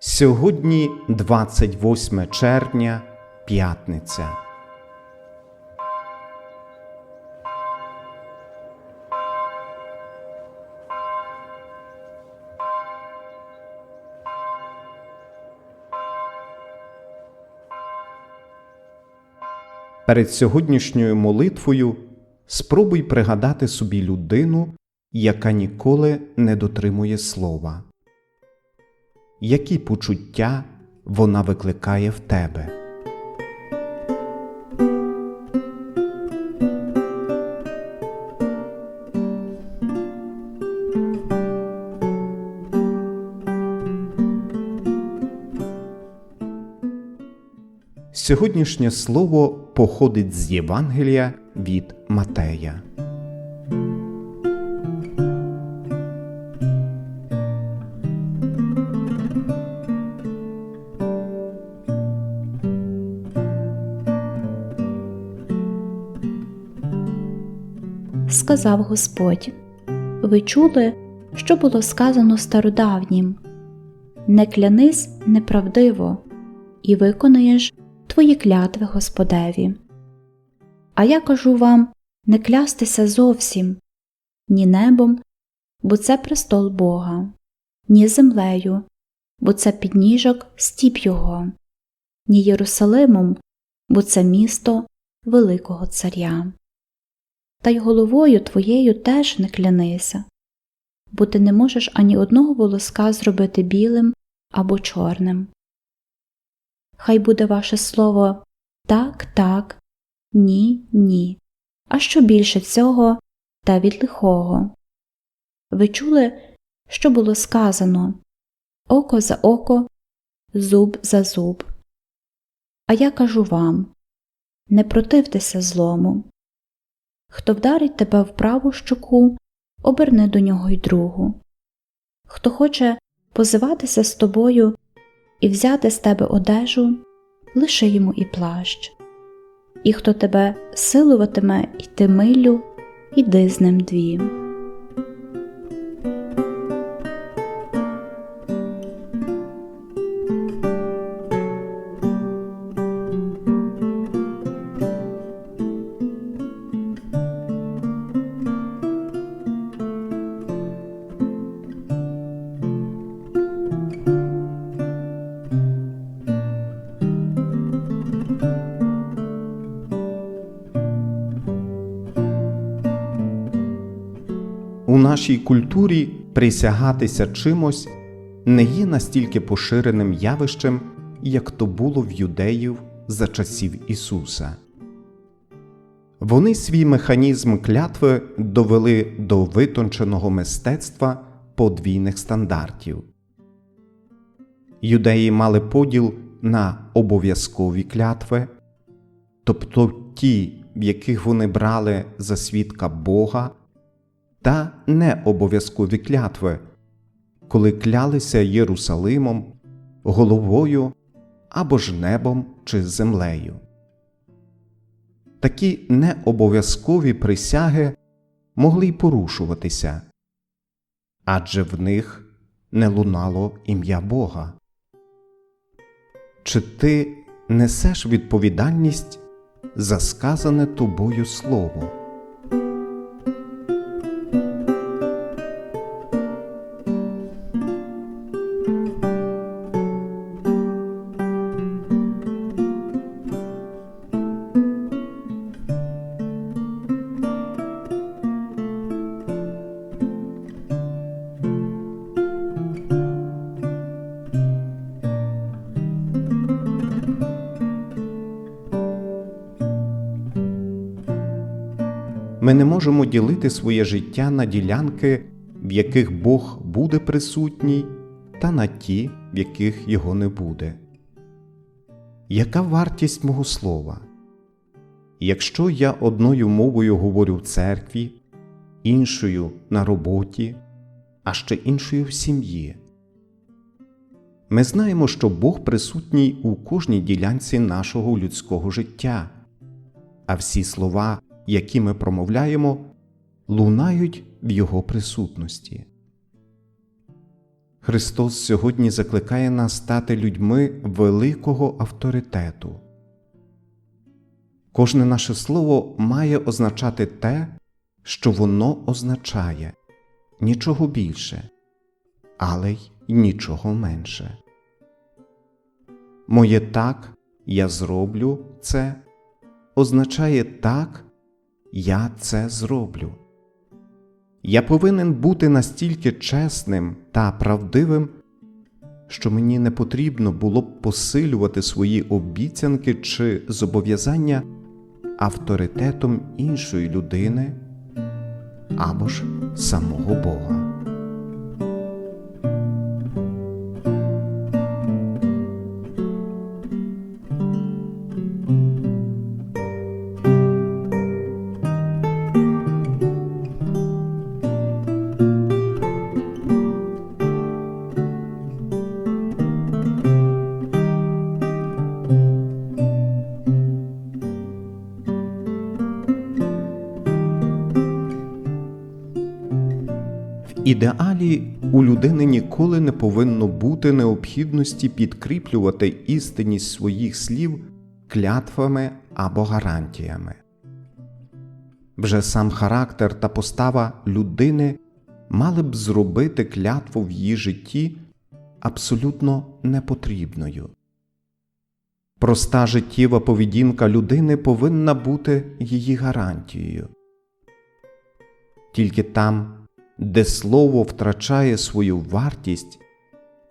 Сьогодні 28 червня, п'ятниця. Перед сьогоднішньою молитвою спробуй пригадати собі людину, яка ніколи не дотримує слова. Які почуття вона викликає в тебе? Сьогоднішнє слово походить з Євангелія від Матея. Сказав Господь. Ви чули, що було сказано стародавнім Не клянись неправдиво, і виконаєш твої клятви Господеві. А я кажу вам не клястися зовсім ні небом, бо це престол Бога, ні землею, бо це підніжок стіп Його, ні Єрусалимом, бо це місто Великого Царя та й головою твоєю теж не клянися, бо ти не можеш ані одного волоска зробити білим або чорним. Хай буде ваше слово так, так, ні, ні, а що більше цього та від лихого. Ви чули, що було сказано око за око, зуб за зуб. А я кажу вам не противтеся злому. Хто вдарить тебе в праву щоку, оберни до нього й другу. Хто хоче позиватися з тобою і взяти з тебе одежу, лиши йому і плащ. І хто тебе силуватиме йти милю, іди з ним дві. Нашій культурі присягатися чимось не є настільки поширеним явищем, як то було в юдеїв за часів Ісуса. Вони свій механізм клятви довели до витонченого мистецтва подвійних стандартів. Юдеї мали поділ на обов'язкові клятви, тобто ті, в яких вони брали за свідка Бога та необов'язкові клятви, коли клялися Єрусалимом, головою або ж небом чи землею. Такі необов'язкові присяги могли й порушуватися, адже в них не лунало ім'я Бога. Чи ти несеш відповідальність за сказане тобою слово? Ми не можемо ділити своє життя на ділянки, в яких Бог буде присутній, та на ті, в яких його не буде. Яка вартість мого слова? Якщо я одною мовою говорю в церкві, іншою на роботі, а ще іншою в сім'ї? Ми знаємо, що Бог присутній у кожній ділянці нашого людського життя, а всі слова, які ми промовляємо, лунають в Його присутності. Христос сьогодні закликає нас стати людьми великого авторитету. Кожне наше слово має означати те, що воно означає нічого більше, але й нічого менше. Моє так я зроблю це означає так, я це зроблю. Я повинен бути настільки чесним та правдивим, що мені не потрібно було б посилювати свої обіцянки чи зобов'язання авторитетом іншої людини або ж самого Бога. Ідеалі у людини ніколи не повинно бути необхідності підкріплювати істинність своїх слів клятвами або гарантіями. Вже сам характер та постава людини мали б зробити клятву в її житті абсолютно непотрібною. Проста життєва поведінка людини повинна бути її гарантією. Тільки там, де слово втрачає свою вартість,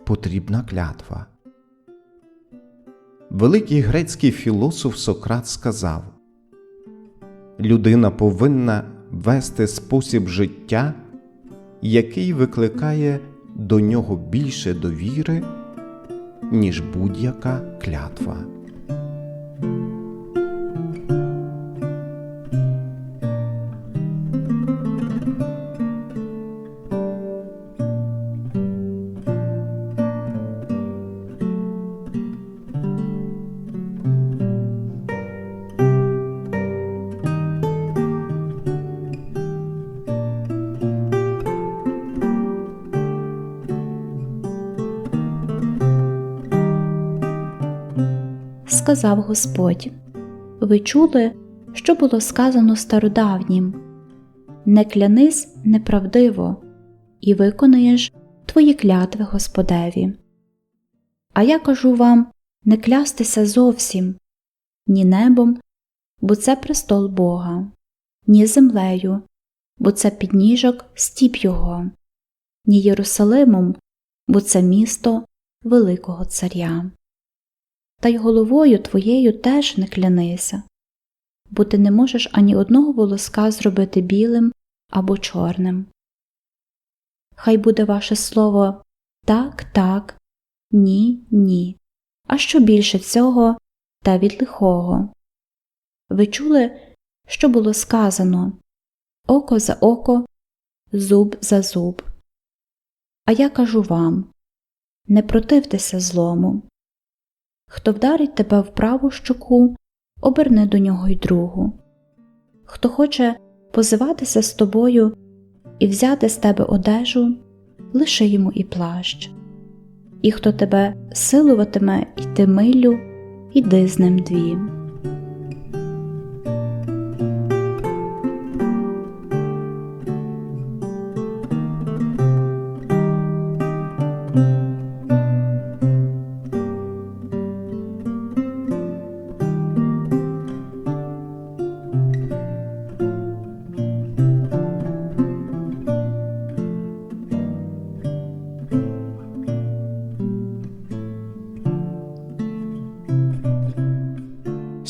потрібна клятва. Великий грецький філософ Сократ сказав Людина повинна вести спосіб життя, який викликає до нього більше довіри, ніж будь-яка клятва. Сказав Господь. Ви чули, що було сказано стародавнім Не клянись неправдиво, і виконаєш твої клятви Господеві. А я кажу вам не клястися зовсім ні небом, бо це престол Бога, ні землею, бо це підніжок стіп Його, ні Єрусалимом, бо це місто Великого Царя та й головою твоєю теж не клянися, бо ти не можеш ані одного волоска зробити білим або чорним. Хай буде ваше слово так, так, ні, ні, а що більше цього та від лихого. Ви чули, що було сказано око за око, зуб за зуб. А я кажу вам не противтеся злому. Хто вдарить тебе в праву щоку, оберни до нього й другу. Хто хоче позиватися з тобою і взяти з тебе одежу, лиши йому і плащ. І хто тебе силуватиме йти милю, іди з ним дві.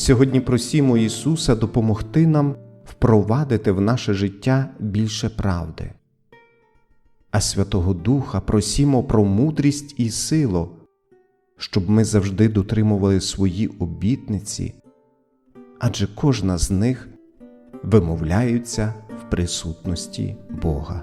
Сьогодні просімо Ісуса допомогти нам впровадити в наше життя більше правди, а Святого Духа просімо про мудрість і силу, щоб ми завжди дотримували свої обітниці, адже кожна з них вимовляються в присутності Бога.